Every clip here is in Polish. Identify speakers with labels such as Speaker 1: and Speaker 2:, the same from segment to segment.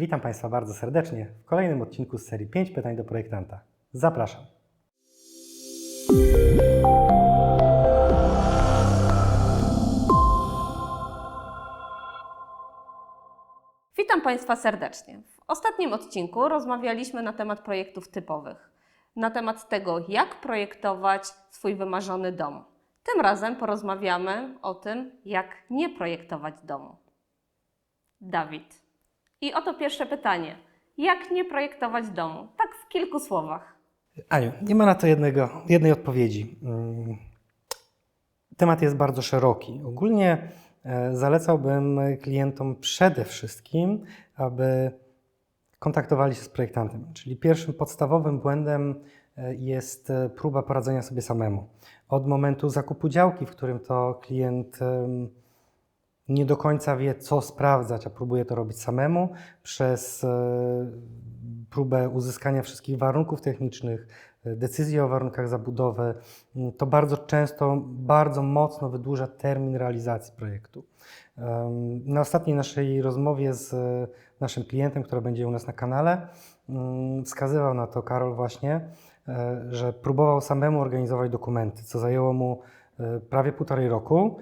Speaker 1: Witam Państwa bardzo serdecznie w kolejnym odcinku z serii 5 pytań do projektanta. Zapraszam.
Speaker 2: Witam Państwa serdecznie. W ostatnim odcinku rozmawialiśmy na temat projektów typowych, na temat tego, jak projektować swój wymarzony dom. Tym razem porozmawiamy o tym, jak nie projektować domu. Dawid. I oto pierwsze pytanie. Jak nie projektować domu? Tak w kilku słowach.
Speaker 1: Aniu, nie ma na to jednego, jednej odpowiedzi. Mm, Temat jest bardzo szeroki. Ogólnie e, zalecałbym klientom przede wszystkim, aby kontaktowali się z projektantem. Czyli pierwszym podstawowym błędem e, jest e, próba poradzenia sobie samemu. Od momentu zakupu działki, w którym to klient nie do końca wie, co sprawdzać, a próbuje to robić samemu, przez e, próbę uzyskania wszystkich warunków technicznych, e, decyzji o warunkach zabudowy, m, to bardzo często bardzo mocno wydłuża termin realizacji projektu. Na ostatniej naszej rozmowie z e, naszym klientem, która będzie u nas na kanale, mm, wskazywał na to Karol właśnie, że próbował samemu organizować dokumenty, co zajęło mu prawie półtorej roku.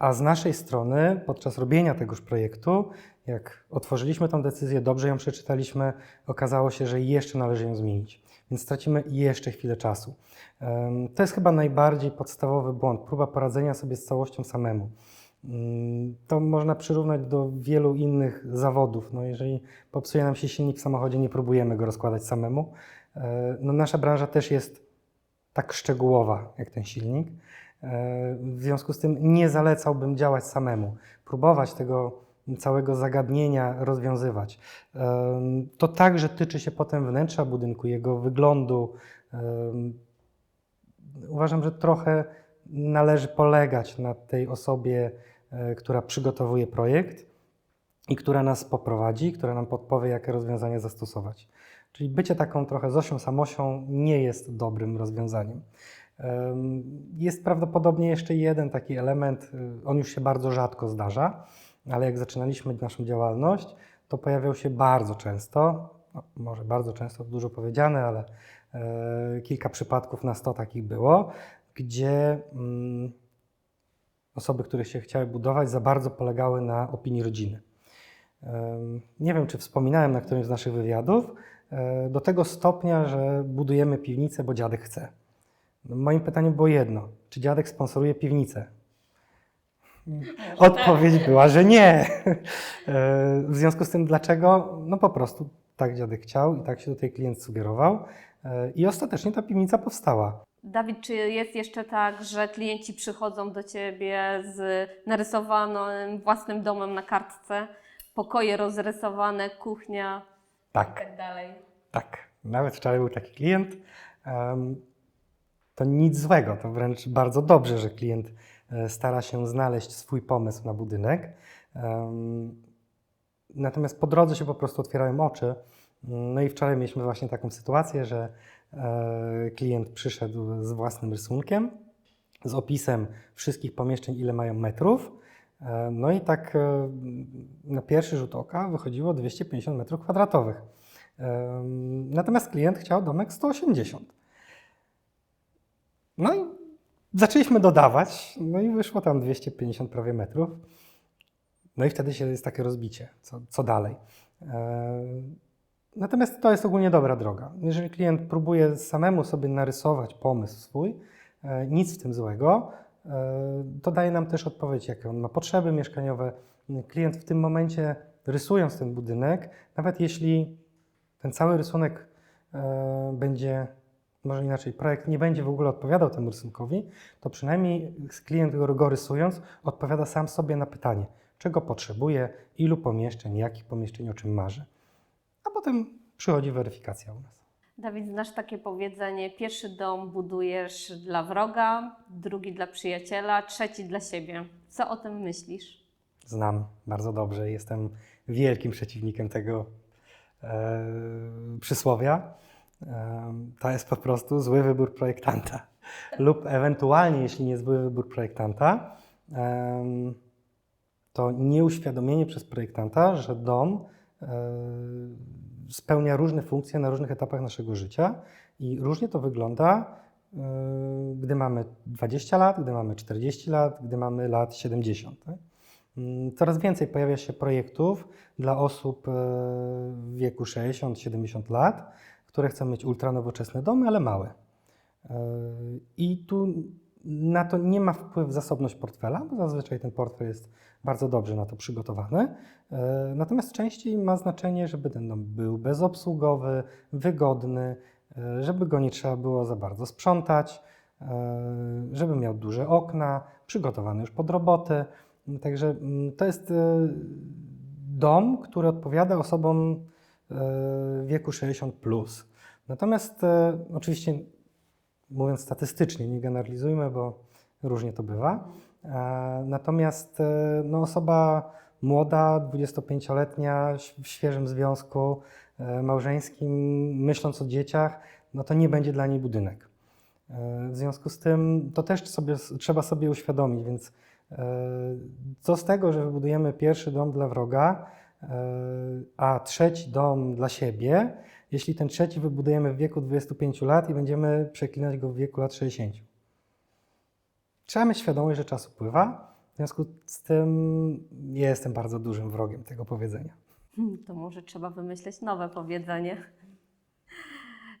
Speaker 1: A z naszej strony, podczas robienia tegoż projektu, jak otworzyliśmy tą decyzję, dobrze ją przeczytaliśmy, okazało się, że jeszcze należy ją zmienić. Więc stracimy jeszcze chwilę czasu. To jest chyba najbardziej podstawowy błąd, próba poradzenia sobie z całością samemu. Mm, To można przyrównać do wielu innych zawodów. No jeżeli popsuje nam się silnik w samochodzie, nie próbujemy go rozkładać samemu. E, No nasza branża też jest tak szczegółowa jak ten silnik. W związku z tym nie zalecałbym działać samemu, próbować tego całego zagadnienia rozwiązywać. To także tyczy się potem wnętrza budynku, jego wyglądu. Uważam, że trochę należy polegać na tej osobie, e, która przygotowuje projekt i która nas poprowadzi, która nam podpowie, jakie rozwiązanie zastosować. Czyli bycie taką trochę Zosią Samosią nie jest dobrym rozwiązaniem. Jest prawdopodobnie jeszcze jeden taki element, y, on już się bardzo rzadko zdarza, ale jak zaczynaliśmy naszą działalność, to pojawiał się bardzo często, no, może bardzo często to dużo powiedziane, ale e, kilka przypadków na 100 takich było, gdzie mm, osoby, które się chciały budować, za bardzo polegały na opinii rodziny. Nie wiem, czy wspominałem na którymś z naszych wywiadów, e, do tego stopnia, że budujemy piwnicę, bo dziadek chce. No, Moim pytaniem było jedno: czy dziadek sponsoruje piwnicę? Odpowiedź była, że nie. E, W związku z tym, dlaczego? No po prostu tak dziadek chciał i tak się tutaj klient sugerował. E, I ostatecznie ta piwnica powstała.
Speaker 2: Dawid, czy jest jeszcze tak, że klienci przychodzą do Ciebie z narysowanym własnym domem na kartce, pokoje rozrysowane, kuchnia i
Speaker 1: Tak.
Speaker 2: tak dalej?
Speaker 1: Tak, nawet wczoraj był taki klient. To nic złego, to wręcz bardzo dobrze, że klient e, stara się znaleźć swój pomysł na budynek. Natomiast po drodze się po prostu otwierają oczy. No i wczoraj mieliśmy właśnie taką sytuację, że e, klient przyszedł z własnym rysunkiem, z opisem wszystkich pomieszczeń, ile mają metrów. E, No i tak na pierwszy rzut oka wychodziło 250 metrów kwadratowych. Natomiast klient chciał domek 180. No i zaczęliśmy dodawać, no i wyszło tam 250 prawie metrów. No i wtedy się jest takie rozbicie, co, co dalej. Em, Natomiast to jest ogólnie dobra droga. Jeżeli klient próbuje samemu sobie narysować pomysł swój, e, nic w tym złego, e, to daje nam też odpowiedź, jakie on ma potrzeby mieszkaniowe. Klient w tym momencie, rysując ten budynek, nawet jeśli ten cały rysunek e, będzie, może inaczej, projekt nie będzie w ogóle odpowiadał temu rysunkowi, to przynajmniej klient go, go rysując odpowiada sam sobie na pytanie, czego potrzebuje, ilu pomieszczeń, jakich pomieszczeń, o czym marzy. A potem przychodzi weryfikacja u nas.
Speaker 2: Dawid, znasz takie powiedzenie: pierwszy dom budujesz dla wroga, drugi dla przyjaciela, trzeci dla siebie. Co o tym myślisz?
Speaker 1: Znam bardzo dobrze, jestem wielkim przeciwnikiem tego e, przysłowia. E, to jest po prostu zły wybór projektanta. Lub ewentualnie, jeśli nie zły wybór projektanta, to nieuświadomienie przez projektanta, że dom spełnia różne funkcje na różnych etapach naszego życia i różnie to wygląda, e, gdy mamy 20 lat, gdy mamy 40 lat, gdy mamy lat 70. tak? Mm, Coraz więcej pojawia się projektów dla osób e, w wieku 60-70 lat, które chcą mieć ultranowoczesne domy, ale małe. E, I tu na to nie ma wpływu zasobność portfela, bo zazwyczaj ten portfel jest bardzo dobrze na to przygotowany. E, Natomiast częściej ma znaczenie, żeby ten dom był bezobsługowy, wygodny, e, żeby go nie trzeba było za bardzo sprzątać, żeby miał duże okna, przygotowany już pod roboty. Także mm, to jest dom, który odpowiada osobom wieku 60. Plus. Natomiast e, oczywiście mówiąc statystycznie, nie generalizujmy, bo różnie to bywa. E, Natomiast e, no, osoba młoda, 25-letnia, ś- w świeżym związku małżeńskim, myśląc o dzieciach, no to nie będzie dla niej budynek. W związku z tym to też sobie, trzeba sobie uświadomić, więc co z tego, że wybudujemy pierwszy dom dla wroga, a trzeci dom dla siebie, jeśli ten trzeci wybudujemy w wieku 25 lat i będziemy przeklinać go w wieku lat 60. Trzeba mieć świadomość, że czas upływa. W związku z tym ja jestem bardzo dużym wrogiem tego powiedzenia.
Speaker 2: Hmm, To może trzeba wymyśleć nowe powiedzenie.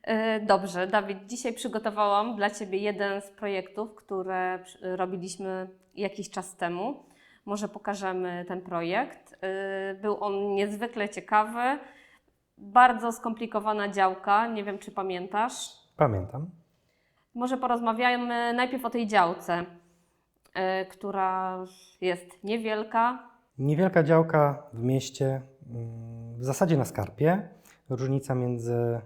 Speaker 2: E, Dobrze, Dawid, dzisiaj przygotowałam dla Ciebie jeden z projektów, które robiliśmy jakiś czas temu. Może pokażemy ten projekt. E, Był on niezwykle ciekawy, bardzo skomplikowana działka, nie wiem czy pamiętasz.
Speaker 1: Pamiętam.
Speaker 2: Może porozmawiajmy najpierw o tej działce, e, która jest niewielka,
Speaker 1: Niewielka działka w mieście, mm, w zasadzie na skarpie. Różnica między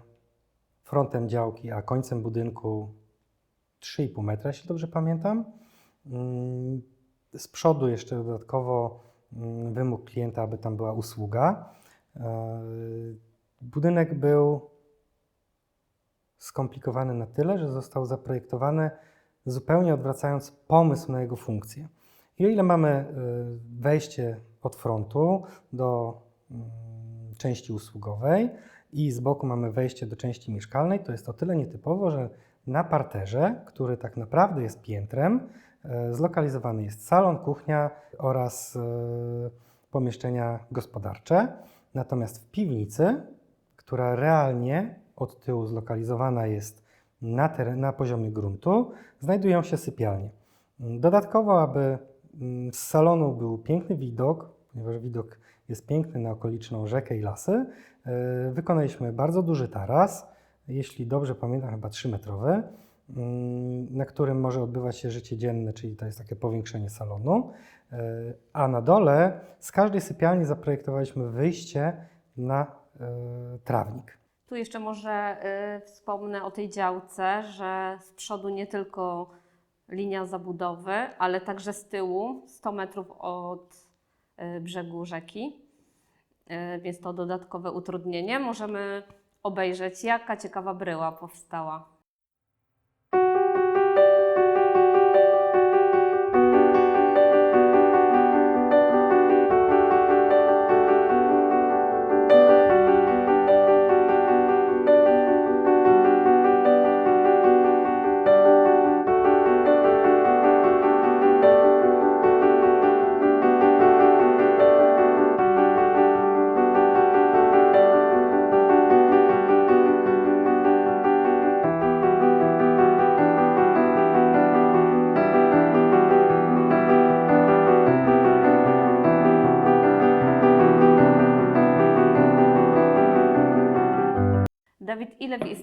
Speaker 1: frontem działki a końcem budynku 3,5 metra, jeśli dobrze pamiętam. Mm, Z przodu jeszcze dodatkowo wymóg klienta, aby tam była usługa. E, Budynek był skomplikowany na tyle, że został zaprojektowany zupełnie odwracając pomysł na jego funkcję. I o ile mamy y, wejście od frontu do mm, części usługowej i z boku mamy wejście do części mieszkalnej, to jest o tyle nietypowo, że na parterze, który tak naprawdę jest piętrem, e, zlokalizowany jest salon, kuchnia oraz e, pomieszczenia gospodarcze. Natomiast w piwnicy, która realnie od tyłu zlokalizowana jest na, teren, na poziomie gruntu, znajdują się sypialnie. Dodatkowo, aby mm, z salonu był piękny widok, ponieważ widok jest piękny na okoliczną rzekę i lasy, e, wykonaliśmy bardzo duży taras, jeśli dobrze pamiętam, chyba 3-metrowy, mm, na którym może odbywać się życie dzienne, czyli to jest takie powiększenie salonu. E, A na dole z każdej sypialni zaprojektowaliśmy wyjście na e, trawnik.
Speaker 2: Tu jeszcze może y, wspomnę o tej działce, że z przodu nie tylko linia zabudowy, ale także z tyłu 100 metrów od brzegu rzeki, więc to dodatkowe utrudnienie. Możemy obejrzeć, jaka ciekawa bryła powstała.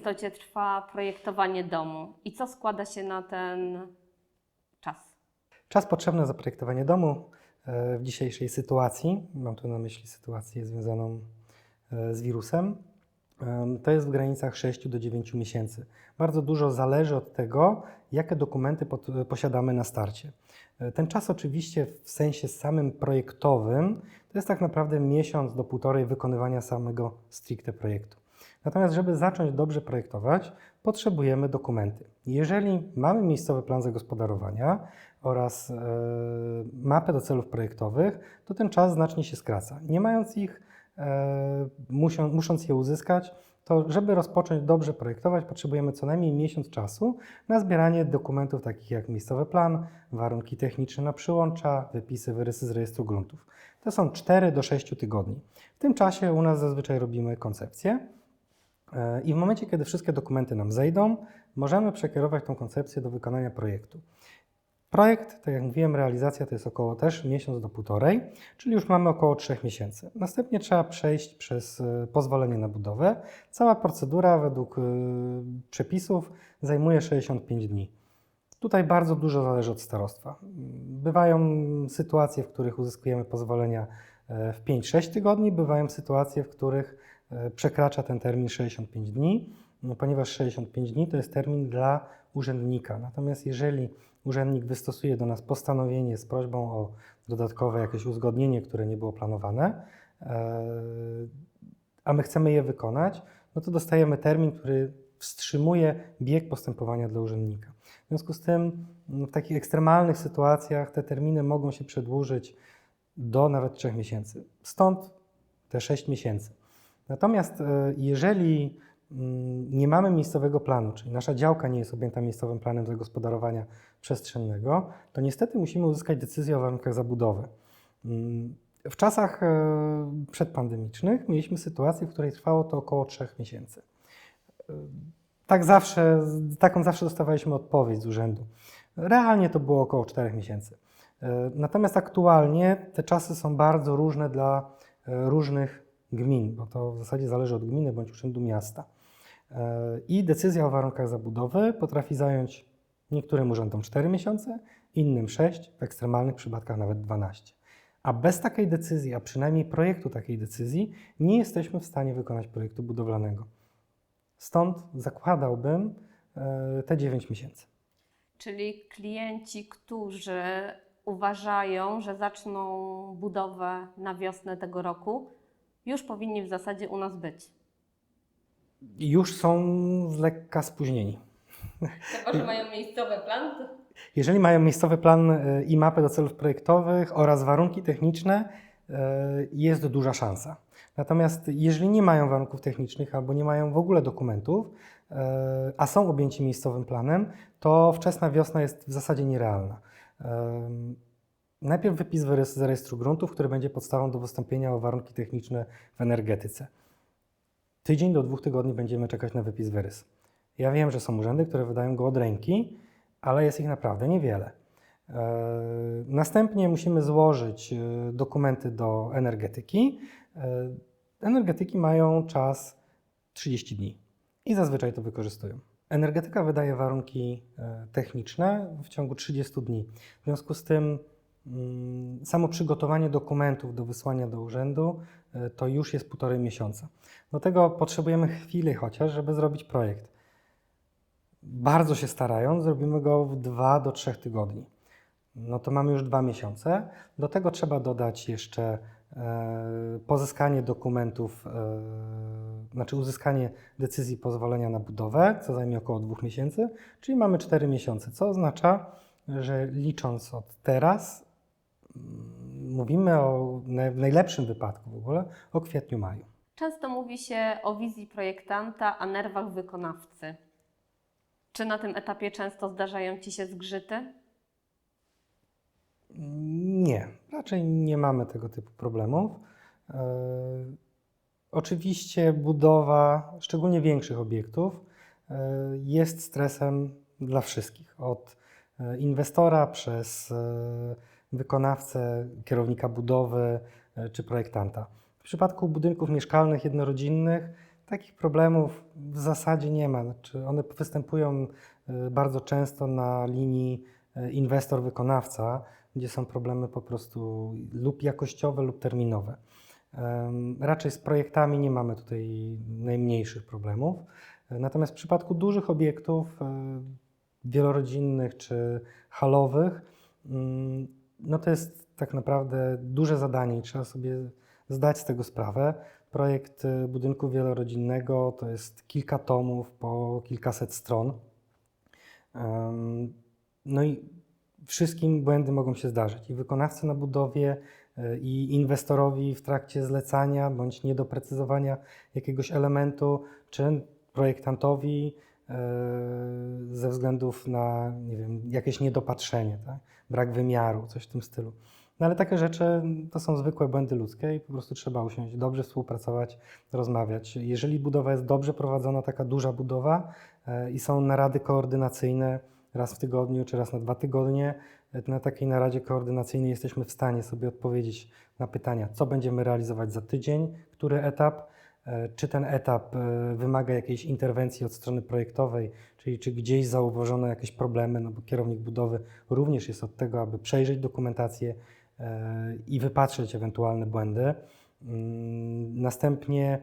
Speaker 2: Istocie trwa projektowanie domu i co składa się na ten czas?
Speaker 1: Czas potrzebny na zaprojektowanie domu e, w dzisiejszej sytuacji, mam tu na myśli sytuację związaną e, z wirusem, em, to jest w granicach 6 do 9 miesięcy. Bardzo dużo zależy od tego, jakie dokumenty pod, posiadamy na starcie. E, Ten czas oczywiście w sensie samym projektowym to jest tak naprawdę miesiąc do półtorej wykonywania samego stricte projektu. Natomiast, żeby zacząć dobrze projektować, potrzebujemy dokumenty. Jeżeli mamy miejscowy plan zagospodarowania oraz e, mapę do celów projektowych, to ten czas znacznie się skraca. Nie mając ich, e, muszą, musząc je uzyskać, to żeby rozpocząć dobrze projektować, potrzebujemy co najmniej miesiąc czasu na zbieranie dokumentów takich jak miejscowy plan, warunki techniczne na przyłącza, wypisy, wyrysy z rejestru gruntów. To są 4 do 6 tygodni. W tym czasie u nas zazwyczaj robimy koncepcję i w momencie, kiedy wszystkie dokumenty nam zejdą, możemy przekierować tą koncepcję do wykonania projektu. Projekt, tak jak mówiłem, realizacja to jest około też miesiąc do półtorej, czyli już mamy około 3 miesięcy. Następnie trzeba przejść przez e, pozwolenie na budowę. Cała procedura według e, przepisów zajmuje 65 dni. Tutaj bardzo dużo zależy od starostwa. Bywają sytuacje, w których uzyskujemy pozwolenia e, w 5-6 tygodni, bywają sytuacje, w których e, przekracza ten termin 65 dni, no, ponieważ 65 dni to jest termin dla urzędnika. Natomiast jeżeli urzędnik wystosuje do nas postanowienie z prośbą o dodatkowe jakieś uzgodnienie, które nie było planowane, e, a my chcemy je wykonać, no to dostajemy termin, który wstrzymuje bieg postępowania dla urzędnika. W związku z tym m, w takich ekstremalnych sytuacjach te terminy mogą się przedłużyć do nawet 3 miesięcy. Stąd te 6 miesięcy. Natomiast e, jeżeli mm, nie mamy miejscowego planu, czyli nasza działka nie jest objęta miejscowym planem zagospodarowania przestrzennego, to niestety musimy uzyskać decyzję o warunkach zabudowy. Mm, W czasach e, przedpandemicznych mieliśmy sytuację, w której trwało to około 3 miesięcy. E, Tak zawsze, taką zawsze dostawaliśmy odpowiedź z urzędu. Realnie to było około 4 miesięcy. Natomiast aktualnie te czasy są bardzo różne dla różnych gmin, bo to w zasadzie zależy od gminy bądź urzędu miasta. E, I decyzja o warunkach zabudowy potrafi zająć niektórym urzędom 4 miesiące, innym 6, w ekstremalnych przypadkach nawet 12. A bez takiej decyzji, a przynajmniej projektu takiej decyzji, nie jesteśmy w stanie wykonać projektu budowlanego. Stąd zakładałbym e, te 9 miesięcy.
Speaker 2: Czyli klienci, którzy uważają, że zaczną budowę na wiosnę tego roku, już powinni w zasadzie u nas być.
Speaker 1: Już są z lekka spóźnieni.
Speaker 2: Chyba, że mają miejscowy plan, to
Speaker 1: Jeżeli mają miejscowy plan e, i mapę do celów projektowych oraz warunki techniczne, e, jest duża szansa. Natomiast jeżeli nie mają warunków technicznych albo nie mają w ogóle dokumentów, e, a są objęci miejscowym planem, to wczesna wiosna jest w zasadzie nierealna. Najpierw wypis z rejestru gruntów, który będzie podstawą do wystąpienia o warunki techniczne w energetyce. Tydzień do dwóch tygodni będziemy czekać na wypis wyrys. Ja wiem, że są urzędy, które wydają go od ręki, ale jest ich naprawdę niewiele. E, Następnie musimy złożyć e, dokumenty do energetyki. E, Energetyki mają czas 30 dni i zazwyczaj to wykorzystują. Energetyka wydaje warunki techniczne w ciągu 30 dni. W związku z tym samo przygotowanie dokumentów do wysłania do urzędu e, to już jest półtorej miesiąca. Do tego potrzebujemy chwili chociaż, żeby zrobić projekt. Bardzo się starając, zrobimy go w 2 do 3 tygodni. No to mamy już dwa miesiące. Do tego trzeba dodać jeszcze e, pozyskanie dokumentów, e, znaczy uzyskanie decyzji pozwolenia na budowę, co zajmie około dwóch miesięcy, czyli mamy 4 miesiące, co oznacza, że licząc od teraz, mm, mówimy o w najlepszym wypadku w ogóle o kwietniu, maju.
Speaker 2: często mówi się o wizji projektanta, a nerwach wykonawcy. Czy na tym etapie często zdarzają Ci się zgrzyty?
Speaker 1: Nie, raczej nie mamy tego typu problemów. E, oczywiście budowa, szczególnie większych obiektów, e, jest stresem dla wszystkich. Od e, inwestora przez wykonawcę, kierownika budowy e, czy projektanta. W przypadku budynków mieszkalnych, jednorodzinnych, takich problemów w zasadzie nie ma. Znaczy one występują e, bardzo często na linii e, inwestor-wykonawca, gdzie są problemy po prostu lub jakościowe, lub terminowe. Raczej z projektami nie mamy tutaj najmniejszych problemów. Natomiast w przypadku dużych obiektów wielorodzinnych czy halowych, mm, no to jest tak naprawdę duże zadanie i trzeba sobie zdać z tego sprawę. Projekt e, budynku wielorodzinnego to jest kilka tomów po kilkaset stron. No i wszystkim błędy mogą się zdarzyć. I wykonawcy na budowie e, i inwestorowi w trakcie zlecania bądź niedoprecyzowania jakiegoś elementu, czy projektantowi ze względów na nie wiem, jakieś niedopatrzenie, tak? brak wymiaru, coś w tym stylu. No ale takie rzeczy to są zwykłe błędy ludzkie i po prostu trzeba usiąść, dobrze współpracować, rozmawiać. Jeżeli budowa jest dobrze prowadzona, taka duża budowa e, i są narady koordynacyjne raz w tygodniu czy raz na dwa tygodnie, e, na takiej naradzie koordynacyjnej jesteśmy w stanie sobie odpowiedzieć na pytania, co będziemy realizować za tydzień, który etap, e, czy ten etap e, wymaga jakiejś interwencji od strony projektowej, czyli czy gdzieś zauważono jakieś problemy, no bo kierownik budowy również jest od tego, aby przejrzeć dokumentację e, i wypatrzeć ewentualne błędy. Mm, Następnie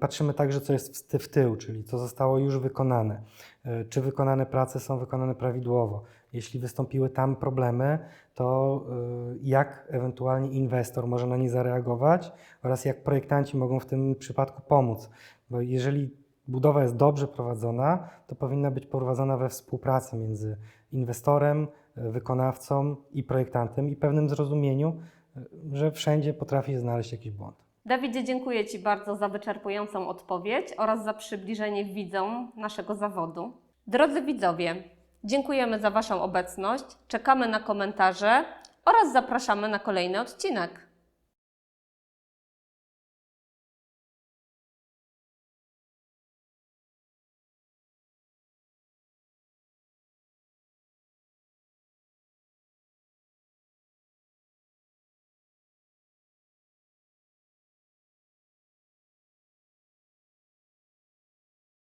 Speaker 1: patrzymy także, co jest w ty- w tył, czyli co zostało już wykonane. E, Czy wykonane prace są wykonane prawidłowo? Jeśli wystąpiły tam problemy, to e, jak ewentualnie inwestor może na nie zareagować oraz jak projektanci mogą w tym przypadku pomóc? Bo jeżeli budowa jest dobrze prowadzona, to powinna być prowadzona we współpracy między inwestorem, e, wykonawcą i projektantem i pewnym zrozumieniu, że wszędzie potrafi znaleźć jakiś błąd.
Speaker 2: Dawidzie, dziękuję Ci bardzo za wyczerpującą odpowiedź oraz za przybliżenie widzom naszego zawodu. Drodzy widzowie, dziękujemy za Waszą obecność, czekamy na komentarze oraz zapraszamy na kolejny odcinek.